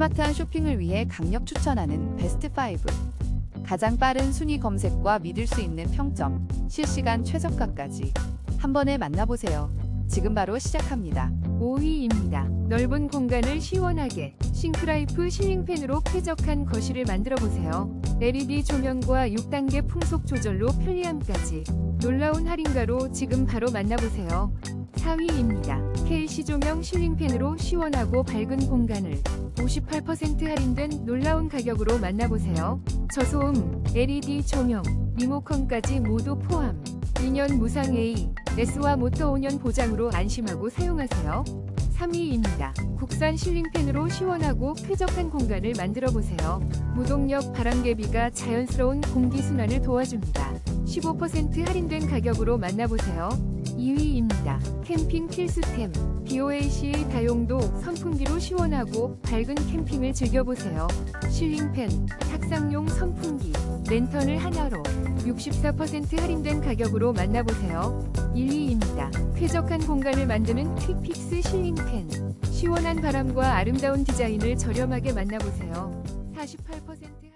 스마트한 쇼핑을 위해 강력 추천하는 베스트 5. 가장 빠른 순위 검색과 믿을 수 있는 평점, 실시간 최저가까지 한 번에 만나보세요. 지금 바로 시작합니다. 5위입니다. 넓은 공간을 시원하게 싱크라이프 실링팬으로 쾌적한 거실을 만들어 보세요. LED 조명과 6단계 풍속 조절로 편리함까지 놀라운 할인가로 지금 바로 만나보세요. 4위입니다. KC 조명 실링팬으로 시원하고 밝은 공간을 58% 할인된 놀라운 가격으로 만나보세요. 저소음, LED 조명, 리모컨까지 모두 포함. 2년 무상 A, S와 모터 5년 보장으로 안심하고 사용하세요. 3위입니다. 국산 실링팬으로 시원하고 쾌적한 공간을 만들어 보세요. 무동력 바람개비가 자연스러운 공기순환을 도와줍니다. 15% 할인된 가격으로 만나보세요. 2위입니다. 캠핑 필수템 BOAC 다용도 선풍기로 시원하고 밝은 캠핑을 즐겨보세요. 실링팬, 탁상용 선풍기, 랜턴을 하나로 64% 할인된 가격으로 만나보세요. 1위입니다. 쾌적한 공간을 만드는 퀵픽스 실링팬. 시원한 바람과 아름다운 디자인을 저렴하게 만나보세요. 48%